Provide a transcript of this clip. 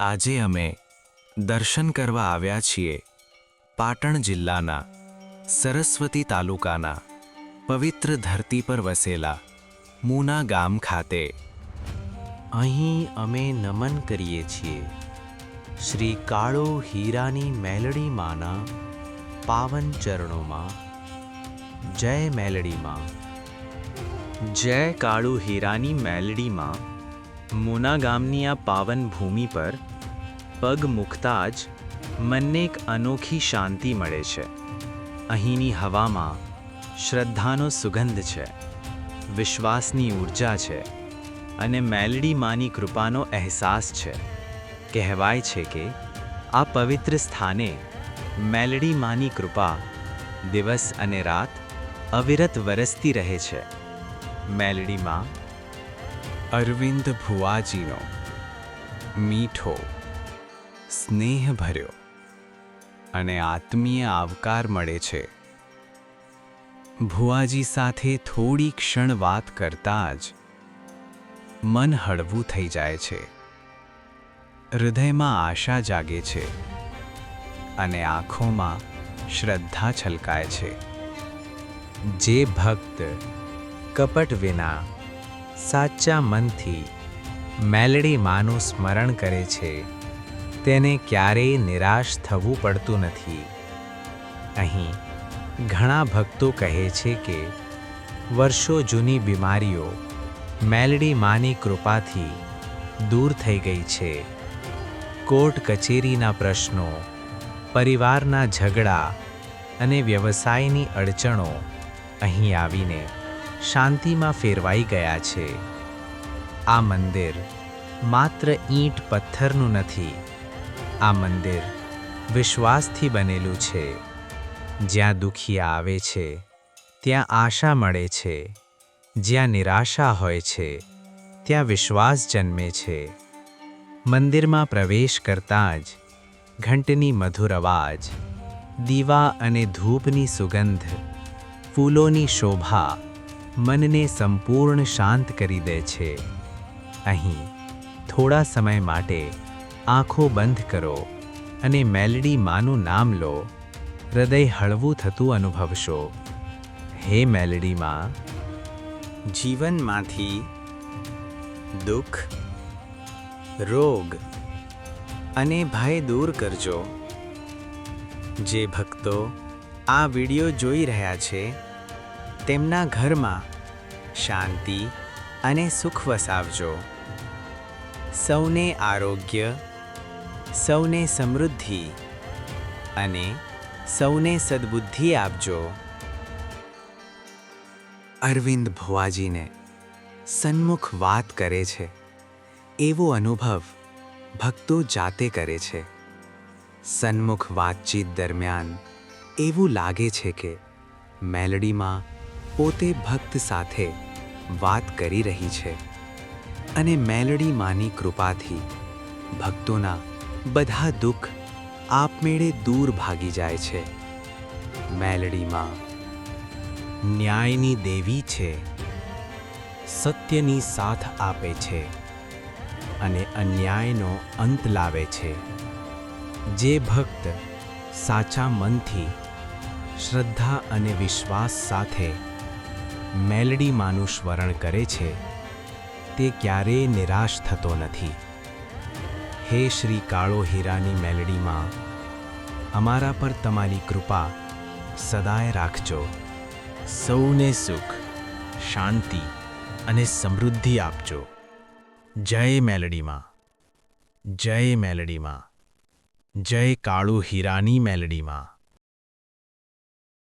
આજે અમે દર્શન કરવા આવ્યા છીએ પાટણ જિલ્લાના સરસ્વતી તાલુકાના પવિત્ર ધરતી પર વસેલા મૂના ગામ ખાતે. અહીં અમે નમન કરીએ છીએ શ્રી કાળો હીરાની મેલડી માના પાવન ચરણોમાં. જય મેલડી માં. જય કાળુ હીરાની મેલડીમાં મુના ગામની આ પાવન ભૂમિ પર પગ મૂકતા જ મનને એક અનોખી શાંતિ મળે છે. અહીંની હવામાં શ્રદ્ધાનો સુગંધ છે, વિશ્વાસની ઊર્જા છે અને મેલડી માની કૃપાનો અહેસાસ છે. કહેવાય છે કે આ પવિત્ર સ્થાને મેલડી માની કૃપા દિવસ અને રાત અવિરત વરસતી રહે છે. મેલડીમાં અરવિંદ ભુવાજીનો. મીઠો. સ્નેહભર્યો. અને આત્મીય આવકાર મળે છે. ભુવાજી સાથે થોડી ક્ષણ વાત કરતાં જ મન હળવું થઈ જાય છે. હૃદયમાં આશા જાગે છે. અને આંખોમાં શ્રદ્ધા છલકાય છે. જે ભક્ત કપટ વિના સાચા મનથી મેલડી માનું સ્મરણ કરે છે. તેને ક્યારેય નિરાશ થવું પડતું નથી. અહીં ઘણા ભક્તો કહે છે કે, વર્ષો જૂની બીમારીઓ મેલડી માની કૃપાથી દૂર થઈ ગઈ છે. કોર્ટ કચેરીના પ્રશ્નો, પરિવારના ઝઘડા અને વ્યવસાયની અડચણો અહીં આવીને શાંતિમાં ફેરવાઈ ગયા છે. આ મંદિર માત્ર ઈંટ પથ્થરનું નથી. આ મંદિર વિશ્વાસથી બનેલું છે. જ્યાં દુખિયા આવે છે, ત્યાં આશા મળે છે. જ્યાં નિરાશા હોય છે, ત્યાં વિશ્વાસ જન્મે છે. મંદિરમાં પ્રવેશ કરતાં જ ઘંટની મધુર અવાજ, દીવા અને ધૂપની સુગંધ, ફૂલોની શોભા મનને સંપૂર્ણ શાંત કરી દે છે. અહીં થોડા સમય માટે આંખો બંધ કરો અને મેલડી માનું નામ લો. હૃદય હળવું થતું અનુભવશો. હે મેલડી માં, જીવનમાંથી દુઃખ, રોગ અને ભય દૂર કરજો. જે ભક્તો આ વીડિયો જોઈ રહ્યા છે તેમના ઘરમાં શાંતિ અને સુખ વસાવજો. સૌને આરોગ્ય, સૌને સમૃદ્ધિ અને સૌને સદ્બુદ્ધિ આપજો. અરવિંદ ભુવાજીને સન્મુખ વાત કરે છે. એવો અનુભવ ભક્તો જાતે કરે છે. સન્મુખ વાતચીત દરમિયાન એવું લાગે છે કે મેલડીમાં પોતે ભક્ત સાથે વાત કરી રહી છે અને મેલડી માની કૃપાથી ભક્તોના બધા દુઃખ આપમેળે દૂર ભાગી જાય છે. મેલડીમાં, ન્યાયની દેવી છે, સત્યની સાથ આપે છે અને અન્યાયનો અંત લાવે છે. જે ભક્ત સાચા મનથી, શ્રદ્ધા અને વિશ્વાસ સાથે મેલડી માનું સ્મરણ કરે છે, તે ક્યારેય નિરાશ થતો નથી. હે શ્રી કાળો હીરાની મેલડીમાં અમારા પર તમારી કૃપા સદાય રાખજો. સૌને સુખ, શાંતિ અને સમૃદ્ધિ આપજો. જય મેલડીમાં જય મેલડીમાં જય કાળુ હીરાની મેલડીમાં